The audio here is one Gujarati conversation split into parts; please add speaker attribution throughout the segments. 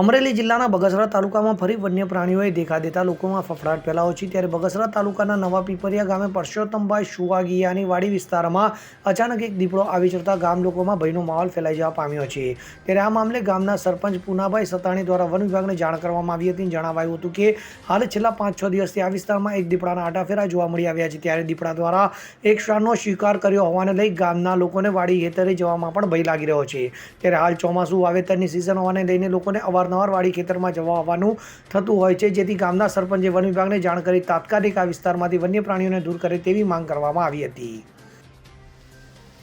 Speaker 1: અમરેલી જિલ્લાના બગસરા તાલુકામાં ફરી વન્ય પ્રાણીઓએ દેખા દેતા લોકોમાં ફફડાટ ફેલાયો છે. ત્યારે બગસરા તાલુકાના નવા પીપરિયા ગામે પરસોત્તમભાઈ સુવાગિયાની વાડી વિસ્તારમાં અચાનક એક દીપડો આવી ચડતા ગામ લોકોમાં ભયનો માહોલ ફેલાઈ જવા પામ્યો છે. ત્યારે આ મામલે ગામના સરપંચ પુનાભાઈ સતાણી દ્વારા વન વિભાગને જાણ કરવામાં આવી હતી. જણાવાયું હતું કે હાલ છેલ્લા પાંચ છ દિવસથી આ વિસ્તારમાં એક દીપડાના આટાફેરા જોવા મળી આવ્યા છે. ત્યારે દીપડા દ્વારા એક શ્વાનનો શિકાર કર્યો હોવાને લઈ ગામના લોકોને વાડી હેતરે જવામાં પણ ભય લાગી રહ્યો છે. ત્યારે હાલ ચોમાસું વાવેતરની સિઝન હોવાને લઈને લોકોને અવારનવાર વાડી ખેતરમાં જવા આવવાનું થતું હોય છે, જેથી ગામના સરપંચે વન વિભાગને જાણ કરી તાત્કાલિક આ વિસ્તારમાંથી વન્ય પ્રાણીઓને દૂર કરે તેવી માંગ કરવામાં આવી હતી.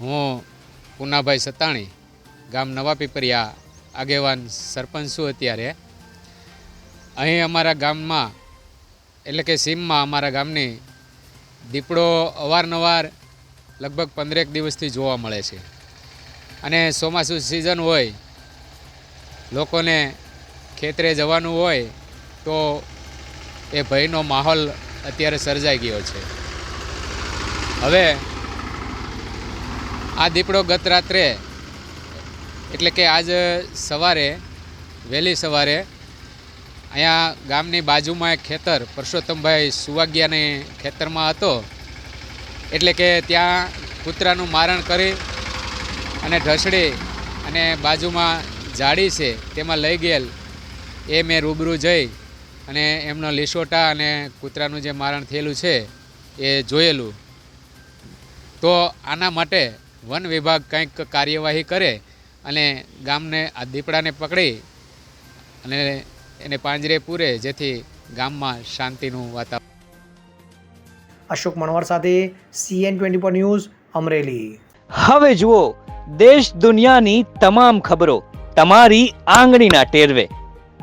Speaker 2: હું પૂનાભાઈ સત્તાણી ગામ નવા પીપરિયા આગેવાન સરપંચ છું અત્યારે. અહીં અમારા ગામમાં, એટલે કે સીમમાં અમારા ગામની દીપડો અવારનવાર લગભગ પંદરેક દિવસથી જોવા મળે છે. અને ચોમાસું સિઝન હોય, લોકોને ખેતરે જવાનું હોય તો એ ભયનો માહોલ અત્યારે સર્જાઈ ગયો છે. હવે આ દીપડો ગત રાત્રે, એટલે કે આજ સવારે, વહેલી સવારે અહીંયા ગામની બાજુમાં એક ખેતર, પરસોત્તમભાઈ સુવાગિયાની ખેતરમાં હતો. એટલે કે ત્યાં કૂતરાનું મારણ કરી અને ઢસડી અને બાજુમાં જાળી છે, તેમાં લઈ ગયેલ એ મેં રૂબરૂ જઈ અને એમનો લીસોટા અને કૂતરાનું જે મારણ થયેલું છે એ જોયેલું. તો આના માટે વન વિભાગ કંઈક કાર્યવાહી કરે અને ગામને આ દીપડાને પકડી અને એને પાંજરે પૂરે જેથી ગામમાં શાંતિનું વાતાવરણ.
Speaker 1: અશોક મણવર સાથે CN twenty four news Amreli.
Speaker 3: હવે જુઓ દેશ દુનિયાની તમામ ખબરો તમારી આંગળીના ટેરવે.